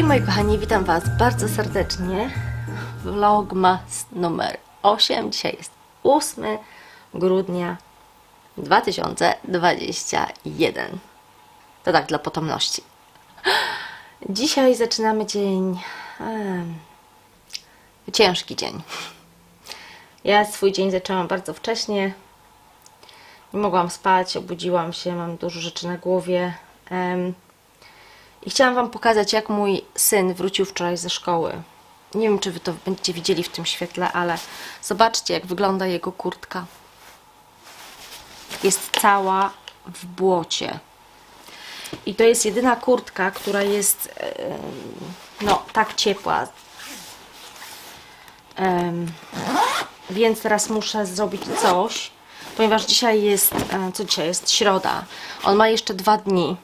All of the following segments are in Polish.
Hej moi kochani, witam Was bardzo serdecznie. Vlogmas numer 8. Dzisiaj jest 8 grudnia 2021. To tak dla potomności. Dzisiaj zaczynamy dzień. ciężki dzień. Ja swój dzień zaczęłam bardzo wcześnie. Nie mogłam spać, obudziłam się, mam dużo rzeczy na głowie. Em, I chciałam Wam pokazać, jak mój syn wrócił wczoraj ze szkoły. Nie wiem, czy Wy to będziecie widzieli w tym świetle, ale zobaczcie, jak wygląda jego kurtka. Jest cała w błocie. I to jest jedyna kurtka, która jest no, tak ciepła. Więc teraz muszę zrobić coś, ponieważ dzisiaj jest, e, co dzisiaj jest? Środa. On ma jeszcze dwa dni.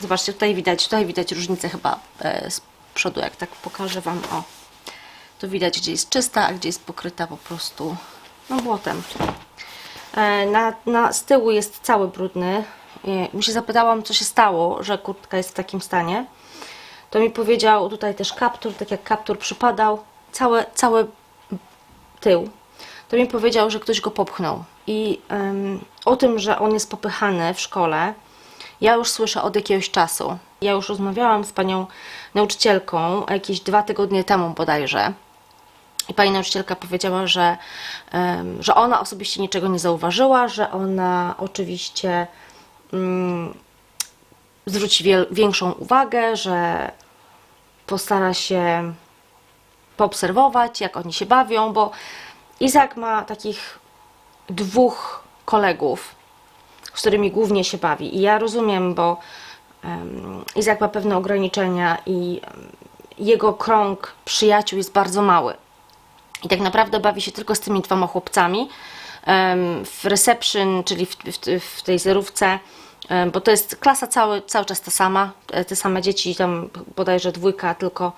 Zobaczcie, tutaj widać, tutaj widać różnicę chyba e, z przodu, jak tak pokażę Wam, o. Tu widać, gdzie jest czysta, a gdzie jest pokryta po prostu, no, błotem. E, Na, na, z tyłu jest cały brudny. E, Mu się zapytałam, co się stało, że kurtka jest w takim stanie. To mi powiedział tutaj też kaptur, tak jak kaptur przypadał, całe, cały tył, to mi powiedział, że ktoś go popchnął. I em, o tym, że on jest popychany w szkole, ja już słyszę od jakiegoś czasu. Ja już rozmawiałam z panią nauczycielką jakieś dwa tygodnie temu bodajże. I pani nauczycielka powiedziała, że, że ona osobiście niczego nie zauważyła, że ona oczywiście mm, zwróci większą uwagę, że postara się poobserwować, jak oni się bawią, bo Izak ma takich dwóch kolegów, z którymi głównie się bawi. I ja rozumiem, bo um, Izak ma pewne ograniczenia i jego krąg przyjaciół jest bardzo mały. I tak naprawdę bawi się tylko z tymi dwoma chłopcami em, w reception, czyli w, w, w tej zerówce, em, bo to jest klasa cały, cały czas ta sama, te same dzieci, tam bodajże dwójka tylko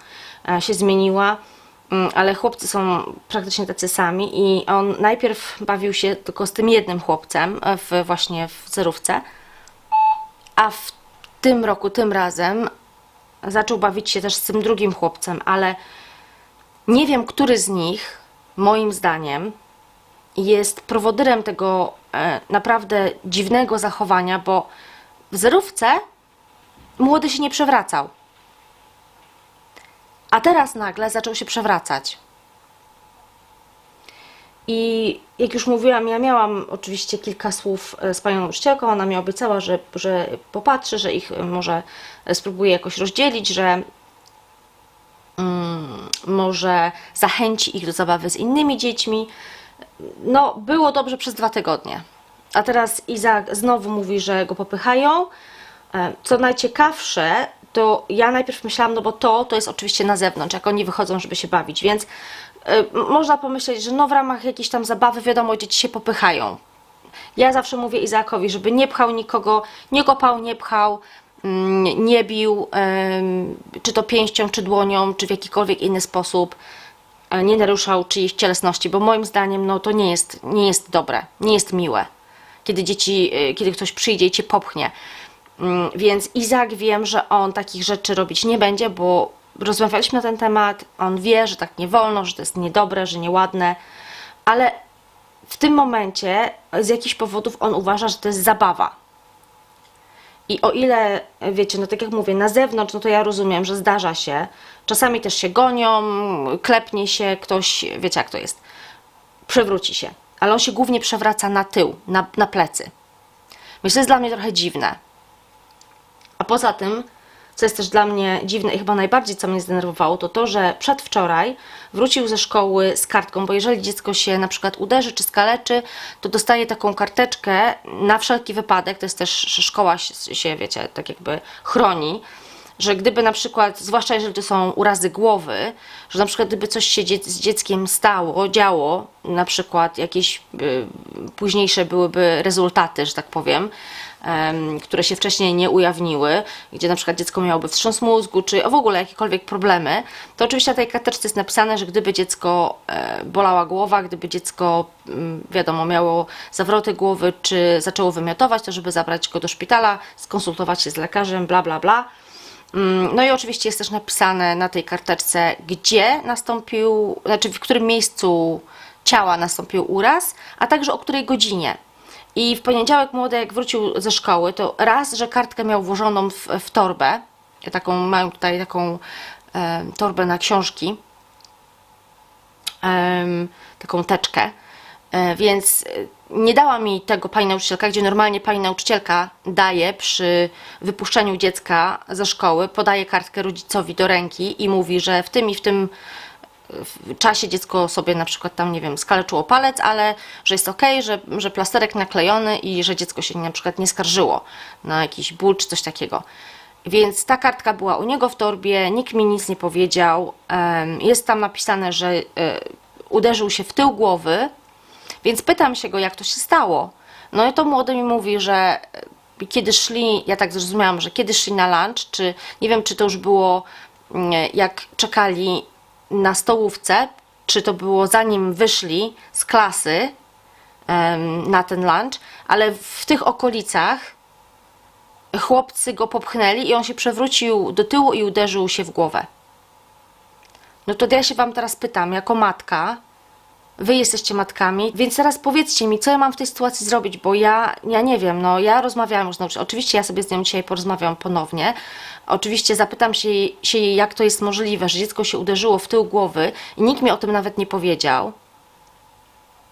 e, się zmieniła, ale chłopcy są praktycznie tacy sami i on najpierw bawił się tylko z tym jednym chłopcem e, w, właśnie w zerówce, a w tym roku, tym razem zaczął bawić się też z tym drugim chłopcem, ale nie wiem, który z nich, moim zdaniem, jest prowodyrem tego e, naprawdę dziwnego zachowania, bo w zerówce młody się nie przewracał. A teraz nagle zaczął się przewracać. I jak już mówiłam, ja miałam oczywiście kilka słów e, z panią nauczycielką. Ona mi obiecała, że, że popatrzy, że ich e, może spróbuje jakoś rozdzielić, że mm, może zachęci ich do zabawy z innymi dziećmi. No, było dobrze przez dwa tygodnie. A teraz Izak znowu mówi, że go popychają. E, Co najciekawsze, to ja najpierw myślałam, no bo to, to jest oczywiście na zewnątrz, jak oni wychodzą, żeby się bawić, więc y, można pomyśleć, że no w ramach jakiejś tam zabawy, wiadomo, dzieci się popychają. Ja zawsze mówię Izakowi, żeby nie pchał nikogo, nie kopał, nie pchał, mm, nie bił, czy to pięścią, czy dłonią, czy w jakikolwiek inny sposób, e, nie naruszał czyjejś cielesności, bo moim zdaniem no, to nie jest, nie jest dobre, nie jest miłe, kiedy dzieci, y, kiedy ktoś przyjdzie i cię popchnie. Mm, Więc Izak wiem, że on takich rzeczy robić nie będzie, bo rozmawialiśmy na ten temat. On wie, że tak nie wolno, że to jest niedobre, że nieładne, ale w tym momencie z jakichś powodów on uważa, że to jest zabawa. I o ile, wiecie, no tak jak mówię, na zewnątrz, no to ja rozumiem, że zdarza się. Czasami też się gonią, klepnie się ktoś, wiecie jak to jest, przewróci się. Ale on się głównie przewraca na tył, na, na plecy. Że to jest dla mnie trochę dziwne. A poza tym, co jest też dla mnie dziwne i chyba najbardziej co mnie zdenerwowało, to to, że przedwczoraj wrócił ze szkoły z kartką, bo jeżeli dziecko się na przykład uderzy czy skaleczy, to dostaje taką karteczkę na wszelki wypadek, to jest też, szkoła się, się wiecie, tak jakby chroni, że gdyby na przykład, zwłaszcza jeżeli to są urazy głowy, że na przykład gdyby coś się dzie- z dzieckiem stało, działo, na przykład jakieś y, późniejsze byłyby rezultaty, że tak powiem, em, które się wcześniej nie ujawniły, gdzie na przykład dziecko miałoby wstrząs mózgu, czy w ogóle jakiekolwiek problemy, to oczywiście na tej karteczce jest napisane, że gdyby dziecko e, bolała głowa, gdyby dziecko, mm, wiadomo, miało zawroty głowy, czy zaczęło wymiotować, to żeby zabrać go do szpitala, skonsultować się z lekarzem, bla, bla, bla. Mm, No i oczywiście jest też napisane na tej karteczce, gdzie nastąpił, znaczy w którym miejscu ciała nastąpił uraz, a także o której godzinie. I w poniedziałek młody, jak wrócił ze szkoły, to raz, że kartkę miał włożoną w, w torbę, taką, mają tutaj taką e, torbę na książki, em, taką teczkę, E, więc e, nie dała mi tego pani nauczycielka, gdzie normalnie pani nauczycielka daje przy wypuszczeniu dziecka ze szkoły, podaje kartkę rodzicowi do ręki i mówi, że w tym i w tym w czasie dziecko sobie na przykład tam, nie wiem, skaleczyło palec, ale że jest ok, że, że plasterek naklejony i że dziecko się na przykład nie skarżyło na jakiś ból czy coś takiego. Więc ta kartka była u niego w torbie, nikt mi nic nie powiedział. Jest tam napisane, że e, uderzył się w tył głowy, więc pytam się go, jak to się stało. No i to młody mi mówi, że e, kiedy szli, ja tak zrozumiałam, że kiedy szli na lunch, czy nie wiem, czy to już było mm, jak czekali na stołówce, czy to było zanim wyszli z klasy na ten lunch, ale w tych okolicach chłopcy go popchnęli i on się przewrócił do tyłu i uderzył się w głowę. No to ja się Wam teraz pytam, jako matka, Wy jesteście matkami, więc teraz powiedzcie mi, co ja mam w tej sytuacji zrobić, bo ja, ja nie wiem, no ja rozmawiałam już nauczycielką, oczywiście ja sobie z nią dzisiaj porozmawiam ponownie, oczywiście zapytam się, się jej, jak to jest możliwe, że dziecko się uderzyło w tył głowy i nikt mi o tym nawet nie powiedział,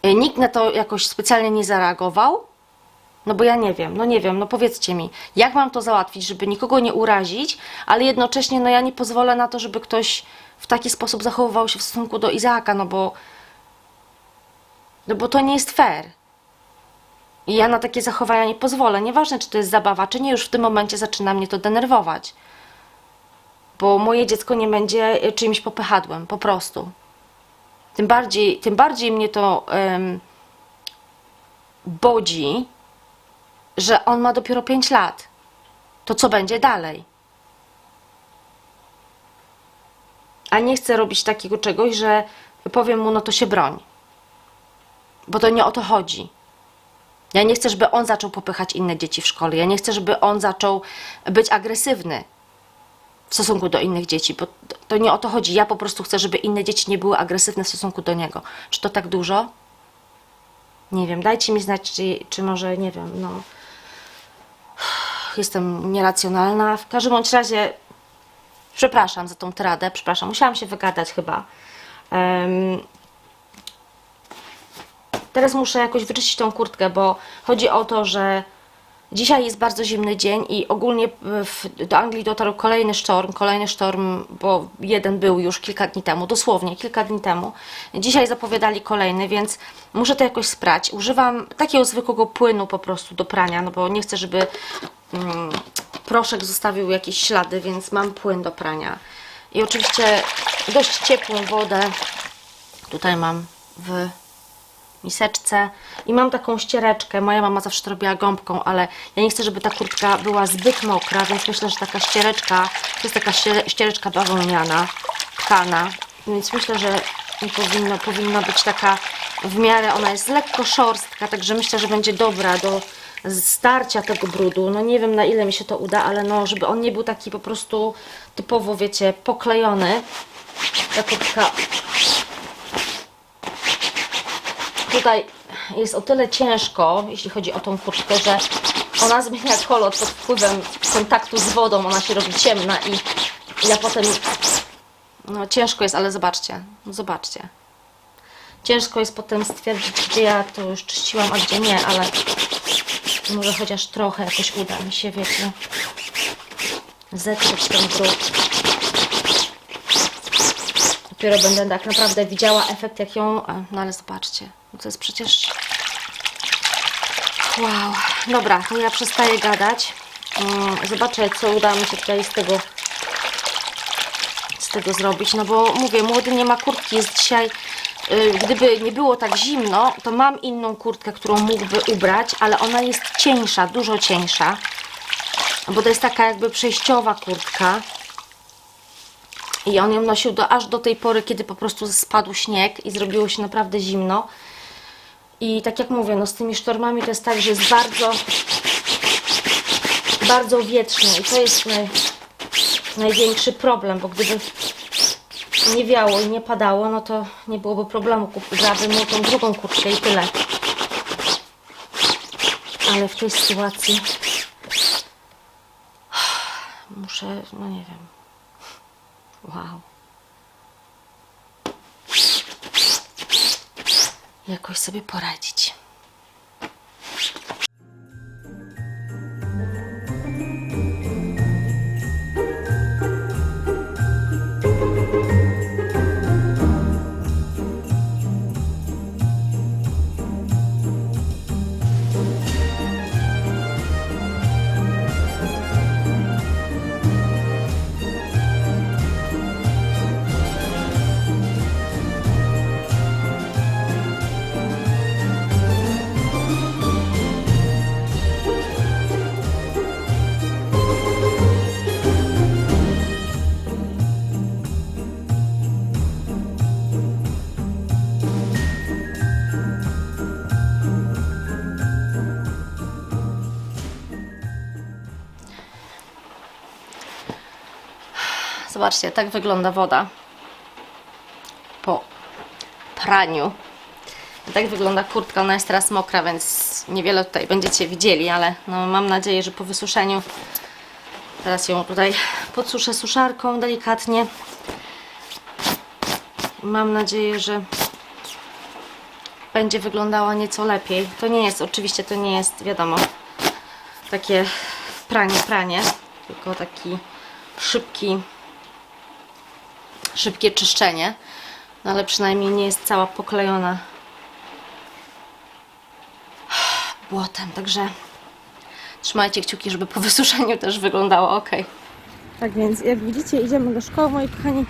E, nikt na to jakoś specjalnie nie zareagował, no bo ja nie wiem, no nie wiem, no powiedzcie mi, jak mam to załatwić, żeby nikogo nie urazić, ale jednocześnie no ja nie pozwolę na to, żeby ktoś w taki sposób zachowywał się w stosunku do Izaaka, no bo no bo to nie jest fair. I ja na takie zachowania nie pozwolę. Nieważne, czy to jest zabawa, czy nie, już w tym momencie zaczyna mnie to denerwować. Bo moje dziecko nie będzie e, czyimś popychadłem, po prostu. Tym bardziej, tym bardziej mnie to em, bodzi, że on ma dopiero 5 lat. To co będzie dalej? A nie chcę robić takiego czegoś, że powiem mu, no to się broń bo to nie o to chodzi. Ja nie chcę, żeby on zaczął popychać inne dzieci w szkole. Ja nie chcę, żeby on zaczął być agresywny w stosunku do innych dzieci, bo to- nie o to chodzi. Ja po prostu chcę, żeby inne dzieci nie były agresywne w stosunku do niego. Czy to tak dużo? Nie wiem, dajcie mi znać, czy, czy może, nie wiem, no. Jestem nieracjonalna. W każdym bądź razie, przepraszam za tą tyradę, przepraszam, musiałam się wygadać chyba. Em, Teraz muszę jakoś wyczyścić tą kurtkę, bo chodzi o to, że dzisiaj jest bardzo zimny dzień i ogólnie w, do Anglii dotarł kolejny sztorm, kolejny sztorm, bo jeden był już kilka dni temu, dosłownie kilka dni temu. Dzisiaj zapowiadali kolejny, więc muszę to jakoś sprać. Używam takiego zwykłego płynu po prostu do prania, no bo nie chcę, żeby mm, proszek zostawił jakieś ślady, więc mam płyn do prania. I oczywiście dość ciepłą wodę tutaj mam w miseczce i mam taką ściereczkę. Moja mama zawsze to robiła gąbką, ale ja nie chcę, żeby ta kurtka była zbyt mokra, więc myślę, że taka ściereczka, to jest taka ściere- ściereczka bawełniana, tkana, więc myślę, że powinno, powinna być taka w miarę, ona jest lekko szorstka, także myślę, że będzie dobra do starcia tego brudu. No nie wiem na ile mi się to uda, ale no, żeby on nie był taki po prostu typowo, wiecie, poklejony. Ta kurtka tutaj jest o tyle ciężko, jeśli chodzi o tą kurtkę, że ona zmienia kolor pod wpływem kontaktu z wodą, ona się robi ciemna i ja potem, no ciężko jest, ale zobaczcie, no zobaczcie. Ciężko jest potem stwierdzić, gdzie ja to już czyściłam, a gdzie nie, ale może chociaż trochę jakoś uda mi się, wiecie, zetrzeć ten brud. Dopiero będę tak naprawdę widziała efekt, jak ją... a, No ale zobaczcie, no to jest przecież... Wow. Dobra, to ja przestaję gadać. Mm, Zobaczę, co uda mi się tutaj z tego z tego zrobić, no bo mówię, młody nie ma kurtki, jest dzisiaj y, gdyby nie było tak zimno, to mam inną kurtkę, którą mógłby ubrać, ale ona jest cieńsza, dużo cieńsza, bo to jest taka jakby przejściowa kurtka. I on ją nosił do, aż do tej pory, kiedy po prostu spadł śnieg i zrobiło się naprawdę zimno. I tak jak mówię, no z tymi sztormami to jest tak, że jest bardzo, bardzo wietrzny i to jest naj, największy problem, bo gdyby nie wiało i nie padało, no to nie byłoby problemu. Kupiłabym mu tą drugą kurtkę i tyle. Ale w tej sytuacji muszę, no nie wiem. Wow. Jakoś sobie poradzić. Zobaczcie, tak wygląda woda po praniu. Tak wygląda kurtka, ona jest teraz mokra, więc niewiele tutaj będziecie widzieli, ale no, mam nadzieję, że po wysuszeniu teraz ją tutaj podsuszę suszarką delikatnie. Mam nadzieję, że będzie wyglądała nieco lepiej. To nie jest, oczywiście to nie jest, wiadomo, takie pranie, pranie, tylko taki szybki szybkie czyszczenie, no ale przynajmniej nie jest cała poklejona błotem, także trzymajcie kciuki, żeby po wysuszeniu też wyglądało ok. Tak więc, jak widzicie, idziemy do szkoły, moi kochani.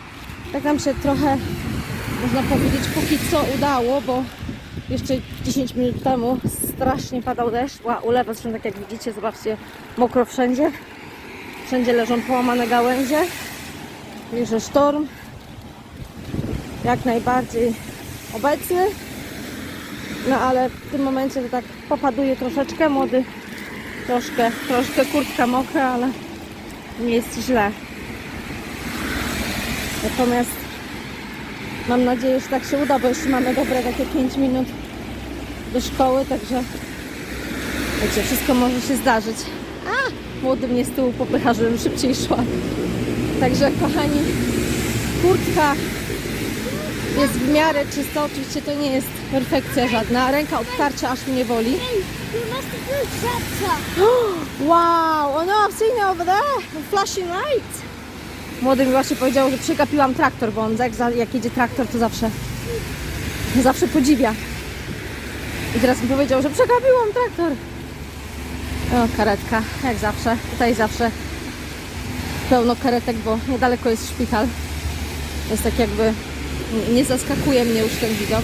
Tak nam się trochę, można powiedzieć, póki co udało, bo jeszcze 10 minut temu strasznie padał deszcz, była ulewa, zresztą tak jak widzicie, zobaczcie, mokro wszędzie. Wszędzie leżą połamane gałęzie. Bierze sztorm. Jak najbardziej obecny. No ale w tym momencie to tak popaduje troszeczkę, młody troszkę, troszkę kurtka mokra, ale nie jest źle. Natomiast mam nadzieję, że tak się uda, bo jeszcze mamy dobre takie 5 minut do szkoły, także wiecie, wszystko może się zdarzyć. A, młody mnie z tyłu popycha, żebym szybciej szła. Także kochani, kurtka jest w miarę czysta, oczywiście to nie jest perfekcja żadna. Ręka od aż mnie boli. That Wow, oh no, I've seen it over there, the flashing light. Młody mi właśnie powiedział, że przegapiłam traktor, bo on jak, jak jedzie traktor, to zawsze, zawsze podziwia. I teraz mi powiedział, że przegapiłam traktor. O, karetka, jak zawsze. Tutaj zawsze pełno karetek, bo niedaleko jest szpital. Jest tak jakby, nie zaskakuje mnie już ten widok.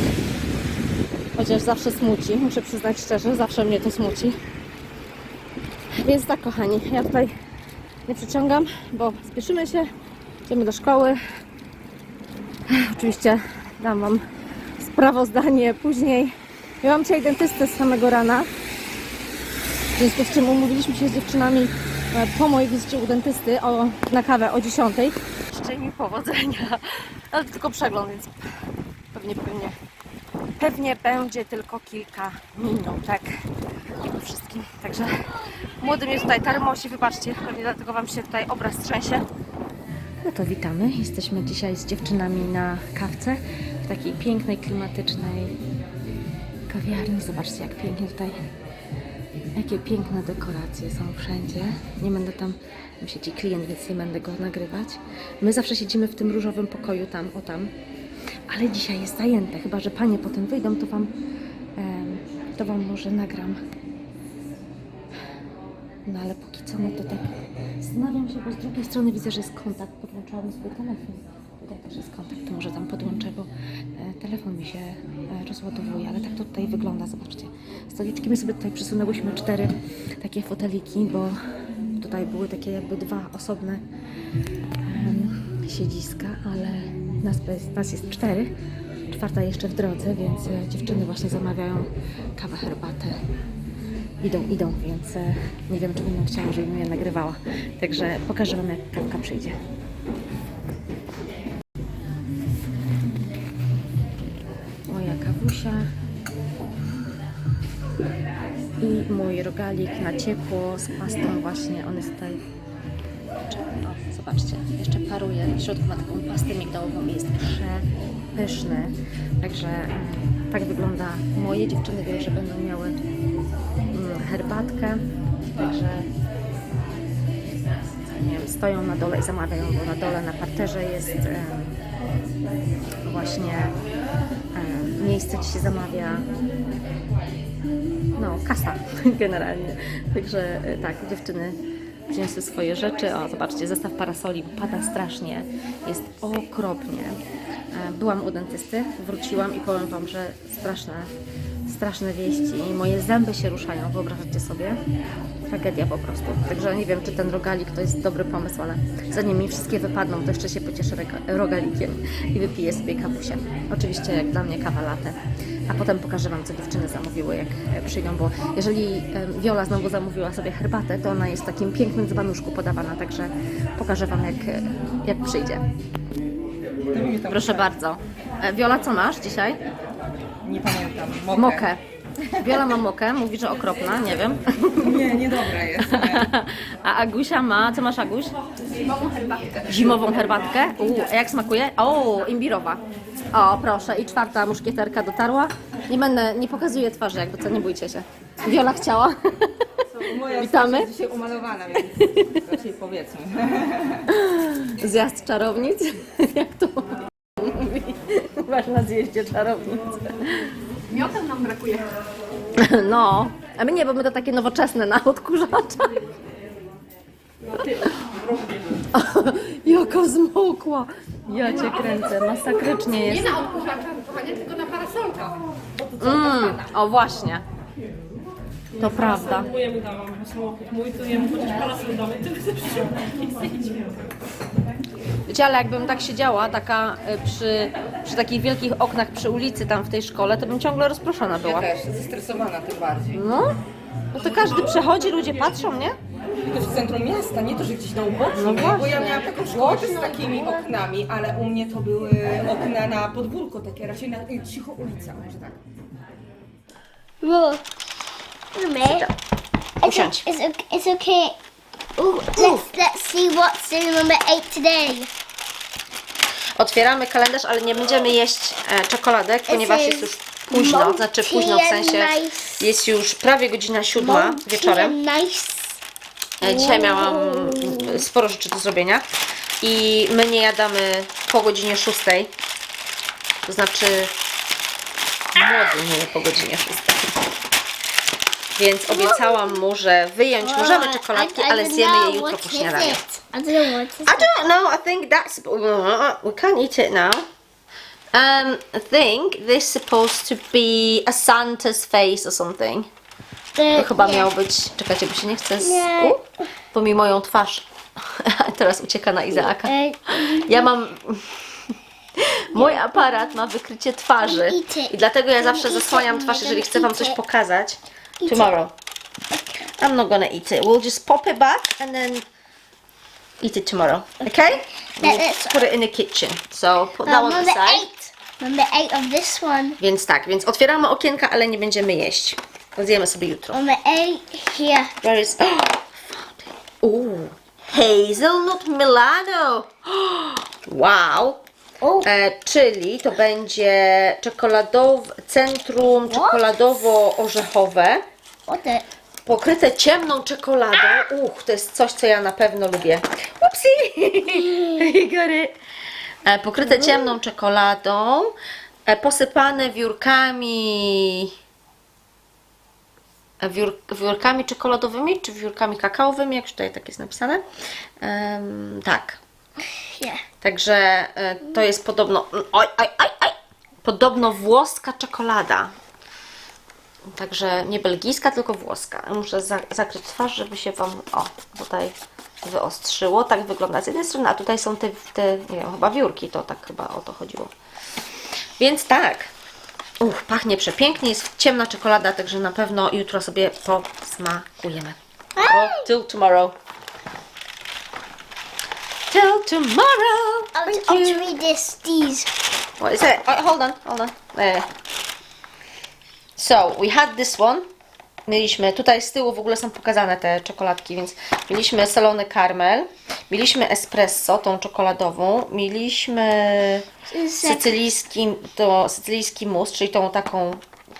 Chociaż zawsze smuci, muszę przyznać szczerze, zawsze mnie to smuci. Więc tak, kochani, ja tutaj nie przeciągam, bo spieszymy się, idziemy do szkoły. Oczywiście dam Wam sprawozdanie później. Ja mam dzisiaj dentystę z samego rana, w związku z czym umówiliśmy się z dziewczynami e, po mojej wizycie u dentysty o, na kawę o 10. Życzę mi powodzenia, ale to tylko przegląd, więc pewnie, pewnie, pewnie będzie tylko kilka minutek po wszystkim. Także młody mnie tutaj termosi, wybaczcie, pewnie dlatego Wam się tutaj obraz trzęsie. No to witamy. Jesteśmy dzisiaj z dziewczynami na kawce w takiej pięknej, klimatycznej kawiarni. Zobaczcie, jak pięknie tutaj, jakie piękne dekoracje są wszędzie. Nie będę tam, tam siedzi klient, więc nie będę go nagrywać. My zawsze siedzimy w tym różowym pokoju tam, o tam, ale dzisiaj jest zajęte. Chyba, że panie potem wyjdą, to Wam, to wam może nagram. No ale póki co, no to tak zastanawiam się, bo z drugiej strony widzę, że jest kontakt, podłączyłam sobie telefon. Tutaj też jest kontakt, to może tam podłączę, bo e, telefon mi się e, rozładowuje, ale tak to tutaj wygląda, zobaczcie. Stoliczki my sobie tutaj przesunęłyśmy cztery takie foteliki, bo tutaj były takie jakby dwa osobne siedziska, ale nas, nas jest cztery. Czwarta jeszcze w drodze, więc e, dziewczyny właśnie zamawiają kawę, herbatę Idą, idą, więc e, nie wiem, czy będą chciały, żebym je nagrywała. Także pokażę Wam, jak kawka przyjdzie. Rogalik na ciepło z pastą właśnie. On jest tutaj... Zobaczcie, jeszcze paruje. W środku ma taką pastę migdałową jest przepyszny. Także mm, tak wygląda. Moje dziewczyny wiem, że będą miały mm, herbatkę. Także nie wiem, stoją na dole i zamawiają, bo na dole na parterze jest właśnie miejsce, gdzie się zamawia no, kasa generalnie. Także e, tak, dziewczyny przyniosły swoje rzeczy. O, zobaczcie, zestaw parasoli, pada strasznie, jest okropnie. E, Byłam u dentysty, wróciłam i powiem Wam, że straszne, straszne wieści moje zęby się ruszają, wyobrażacie sobie? Tragedia po prostu. Także nie wiem, czy ten rogalik to jest dobry pomysł, ale zanim mi wszystkie wypadną, to jeszcze się pocieszę rogalikiem i wypiję sobie kawusię. Oczywiście jak dla mnie kawa latte. A potem pokażę Wam, co dziewczyny zamówiły, jak e, przyjdą, bo jeżeli Wiola znowu zamówiła sobie herbatę, to ona jest w takim pięknym dzbanuszku podawana, także pokażę Wam, jak, e, jak przyjdzie. Proszę bardzo. E, Wiola, co masz dzisiaj? Nie pamiętam. Mokę. Mokę. Wiola ma mokę, mówi, że okropna, nie wiem. Nie, niedobra jest. Nie. A Agusia ma, co masz Aguś? Zimową herbatkę. Zimową herbatkę? A jak smakuje? O, imbirowa. O, proszę. I czwarta muszkieterka dotarła. Nie będę, nie pokazuję twarzy, jakby co, nie bójcie się. Wiola chciała. Moja Witamy. jest dzisiaj umalowana, więc raczej powiedzmy. Zjazd czarownic. Jak to mówi? Masz na zjeździe czarownic. Miotem nam brakuje. No, a my nie, bo my to takie nowoczesne na odkurzaczach. Jaka zmokła! Ja cię kręcę, masakrycznie jest. Nie na odkurzacza, kochanie, tylko na parasolkach. Mm, o właśnie. To prawda. Mojemu dałam samochód mój, to jemu chociaż parasol damy, to zawsze Wiecie, ale jakbym tak siedziała, taka y, przy, przy takich wielkich oknach przy ulicy tam w tej szkole, to bym ciągle rozproszona była. Ja też, zestresowana tym bardziej. No, no to każdy przechodzi, ludzie patrzą, nie? I to w centrum miasta, nie to, że gdzieś na uboczu, No właśnie. bo ja miałam taką szkołę też z takimi oknami, ale u mnie to były okna na podwórko, takie raczej na y, cicho ulica, może tak. Look. It's, Usiądź. it's, okay- it's okay. Ooh, let's let's see what's in number eight today. Otwieramy kalendarz, ale nie będziemy jeść e, czekoladek, ponieważ jest już późno, znaczy późno w sensie jest już prawie godzina siódma wieczorem. Nice. E, Dzisiaj miałam sporo rzeczy do zrobienia i my nie jadamy po godzinie szóstej. To znaczy młody nie je po godzinie szóstej. Więc obiecałam mu, że wyjąć możemy czekoladki, ale zjemy je jutro po śniadaniu. I don't know. I think that's we can't eat it now. Um, I think this is supposed to be a Santa's face or something. To chyba miało być. Czekajcie, bo się nie chce. Z... Nie. U, bo mi moją twarz teraz ucieka na Izaaka. Ja mam. Mój aparat ma wykrycie twarzy i dlatego ja zawsze zasłaniam twarz, jeżeli chcę Wam coś pokazać. Tomorrow. I'm not gonna eat it. We'll just pop it back and then eat it tomorrow. Okay? Let's- put it in the kitchen. So put that one number aside. eight. Number eight of this one. Więc tak, więc otwieramy okienka, ale nie będziemy jeść. Zjemy sobie jutro. Number eight here. Where is... Oh. Ooh, hazelnut Milano. Wow. E, czyli to będzie czekoladow, centrum czekoladowo-orzechowe, pokryte ciemną czekoladą. Uch, to jest coś, co ja na pewno lubię. Upsi! It. E, pokryte ciemną czekoladą, e, posypane wiórkami wiór, wiórkami czekoladowymi, czy wiórkami kakaowymi, jak tutaj tak jest napisane. Tak. Yeah. Także e, to jest podobno. Oj, oj, oj, oj, podobno włoska czekolada. Także nie belgijska, tylko włoska. Muszę za, zakryć twarz, żeby się Wam o, tutaj wyostrzyło. Tak wygląda z jednej strony, a tutaj są te, te nie wiem, chyba wiórki, to tak chyba o to chodziło. Więc tak, Uch, pachnie przepięknie, jest ciemna czekolada, także na pewno jutro sobie posmakujemy. O, till tomorrow. Till tomorrow. I'll, Thank I'll you. read this. These. What is it? Oh, hold on, hold on. There. So, we had this one. Mieliśmy, tutaj z tyłu w ogóle są pokazane te czekoladki, więc mieliśmy solony karmel, mieliśmy espresso, tą czekoladową, mieliśmy sycylijski, to sycylijski mus, czyli tą taką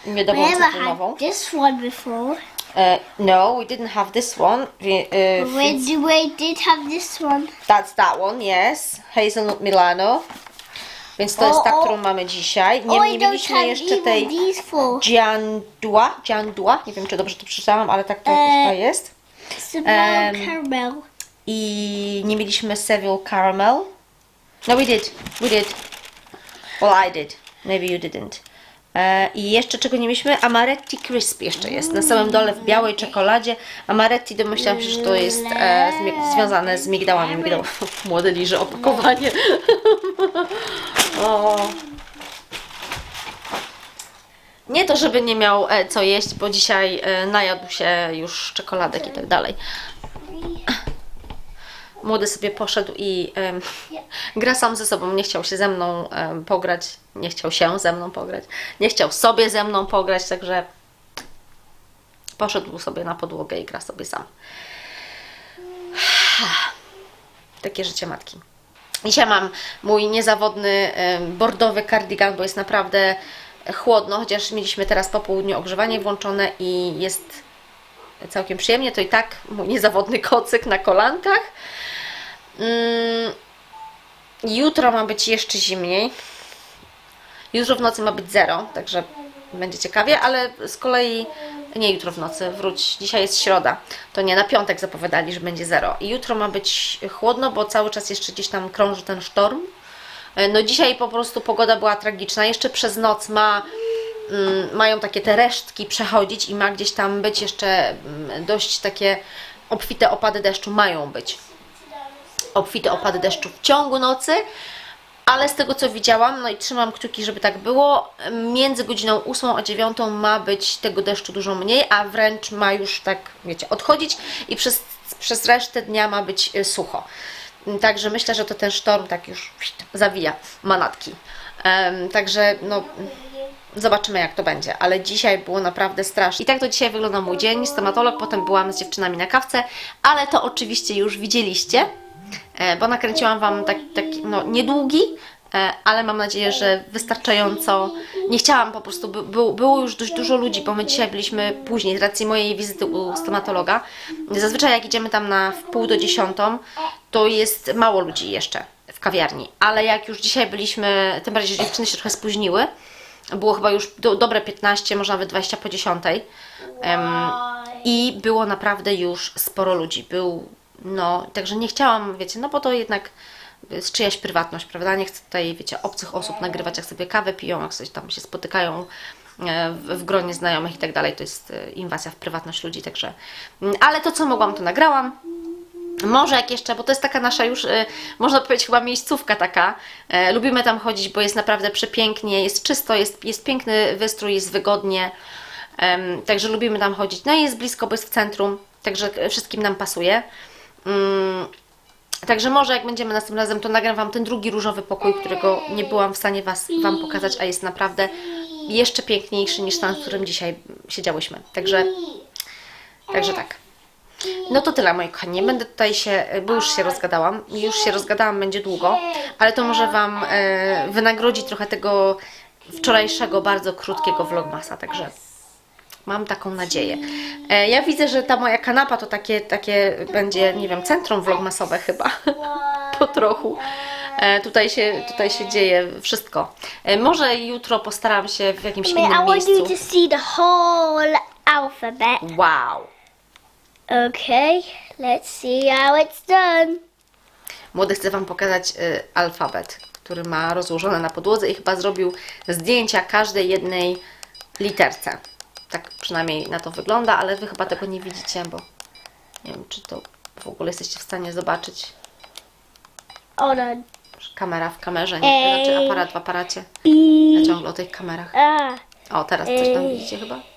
miodową cytrynową. this one before. E, no, we didn't have this one. Wie- e, We, we did have this one. That's that one, yes. Hazelnut Milano. Więc to jest ta, którą mamy dzisiaj. Nie, nie mieliśmy jeszcze tej. Giandua, Giandua, nie wiem czy dobrze to przeczytałam, ale tak to E. jakoś to jest. Um, caramel. I nie mieliśmy Seville Caramel. No we did, we did. Well I did, maybe you didn't. E, I jeszcze czego nie mieliśmy? Amaretti Crisp jeszcze jest. Na samym dole w białej czekoladzie. Amaretti domyślałam się, że to jest e, z, związane z migdałami. Migdał. Młode liże opakowanie. o. Nie to, żeby nie miał e, co jeść, bo dzisiaj e, najadł się już czekoladek i tak dalej. Młody sobie poszedł i gra sam ze sobą. Nie chciał się ze mną pograć, nie chciał się ze mną pograć, nie chciał sobie ze mną pograć, także poszedł sobie na podłogę i gra sobie sam. Takie życie matki. Dzisiaj mam mój niezawodny bordowy kardigan, bo jest naprawdę chłodno, chociaż mieliśmy teraz po południu ogrzewanie włączone i jest całkiem przyjemnie. To i tak mój niezawodny kocyk na kolankach. Mm, jutro ma być jeszcze zimniej. Jutro w nocy ma być zero, także będzie ciekawie, ale z kolei nie jutro w nocy, wróć, dzisiaj jest środa, to nie, na piątek zapowiadali, że będzie zero. I jutro ma być chłodno, bo cały czas jeszcze gdzieś tam krąży ten sztorm. E, No dzisiaj po prostu pogoda była tragiczna, jeszcze przez noc ma mają takie te resztki przechodzić i ma gdzieś tam być jeszcze mm, dość takie obfite opady deszczu mają być obfite opady deszczu w ciągu nocy, ale z tego co widziałam, no i trzymam kciuki, żeby tak było, między godziną 8 a 9 ma być tego deszczu dużo mniej, a wręcz ma już tak, wiecie, odchodzić i przez, przez resztę dnia ma być y, sucho. Także myślę, że to ten sztorm tak już zawija manatki. Em, także no, Zobaczymy, jak to będzie, ale dzisiaj było naprawdę strasznie. I tak to dzisiaj wygląda mój dzień. Stomatolog, potem byłam z dziewczynami na kawce, ale to oczywiście już widzieliście, e, bo nakręciłam Wam taki, taki no, niedługi, e, ale mam nadzieję, że wystarczająco. Nie chciałam po prostu, by, był- było już dość dużo ludzi, bo my dzisiaj byliśmy później, z racji mojej wizyty u stomatologa. Zazwyczaj jak idziemy tam na w pół do dziesiątą, to jest mało ludzi jeszcze w kawiarni, ale jak już dzisiaj byliśmy, tym bardziej, że dziewczyny się trochę spóźniły, było chyba już do, dobre 15, może nawet 20 po 10. Em, I było naprawdę już sporo ludzi. Był, no, także nie chciałam, wiecie, no bo to jednak jest czyjaś prywatność, prawda? Nie chcę tutaj, wiecie, obcych osób nagrywać, jak sobie kawę piją, jak coś tam się spotykają e, w, w gronie znajomych i tak dalej. To jest e, inwazja w prywatność ludzi, także. mm, Ale to, co mogłam, to nagrałam. Może jak jeszcze, bo to jest taka nasza już, y, można powiedzieć, chyba miejscówka taka. E, lubimy tam chodzić, bo jest naprawdę przepięknie, jest czysto, jest, jest piękny wystrój, jest wygodnie. Także lubimy tam chodzić. No i jest blisko, bo jest w centrum, także wszystkim nam pasuje. Mm, Także może jak będziemy następnym razem, to nagram Wam ten drugi różowy pokój, którego nie byłam w stanie was, Wam pokazać, a jest naprawdę jeszcze piękniejszy niż ten, w którym dzisiaj siedziałyśmy. Także, także tak. No to tyle, moi kochani. Nie będę tutaj się, bo już się rozgadałam. Już się rozgadałam, będzie długo, ale to może Wam e, wynagrodzi trochę tego wczorajszego, bardzo krótkiego vlogmasa, także mam taką nadzieję. E, ja widzę, że ta moja kanapa to takie, takie będzie, nie wiem, centrum vlogmasowe chyba. po trochu. E, tutaj, się, tutaj się dzieje wszystko. E, może jutro postaram się w jakimś Wait, I innym want you miejscu. to see the whole alphabet. Wow! Okay, let's see how it's done. Młody chce Wam pokazać y, alfabet, który ma rozłożone na podłodze i chyba zrobił zdjęcia każdej jednej literce. Tak przynajmniej na to wygląda, ale Wy chyba tego nie widzicie, bo nie wiem, czy to w ogóle jesteście w stanie zobaczyć. Hold on. Kamera w kamerze, nie? Znaczy aparat w aparacie. Ja ciągle o tych kamerach. A. O, teraz coś tam widzicie chyba?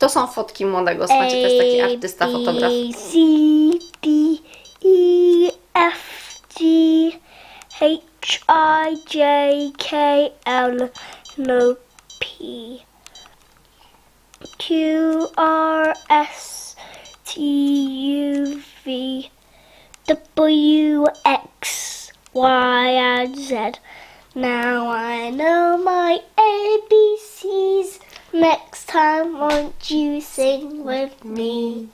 To są fotki młodego, słuchajcie, to jest taki artysta, fotograf. A, C, D, E, F, G, H, I, J, K, L, N, P, Q, R, S, T, U, V, W, X, Y, and Z. Now I know my ABCs. Next time, won't you sing with me?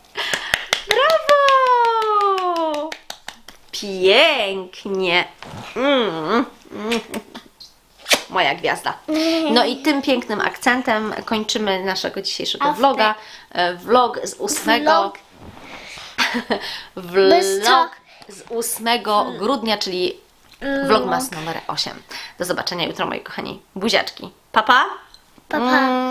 Brawo! Pięknie! Mm. Mm. Moja gwiazda. No i tym pięknym akcentem kończymy naszego dzisiejszego After. vloga. E, Vlog z 8. Vlog. Z 8 grudnia, czyli vlogmas numer 8. Do zobaczenia jutro, moi kochani. Buziaczki. Papa. Pa. Pa, pa.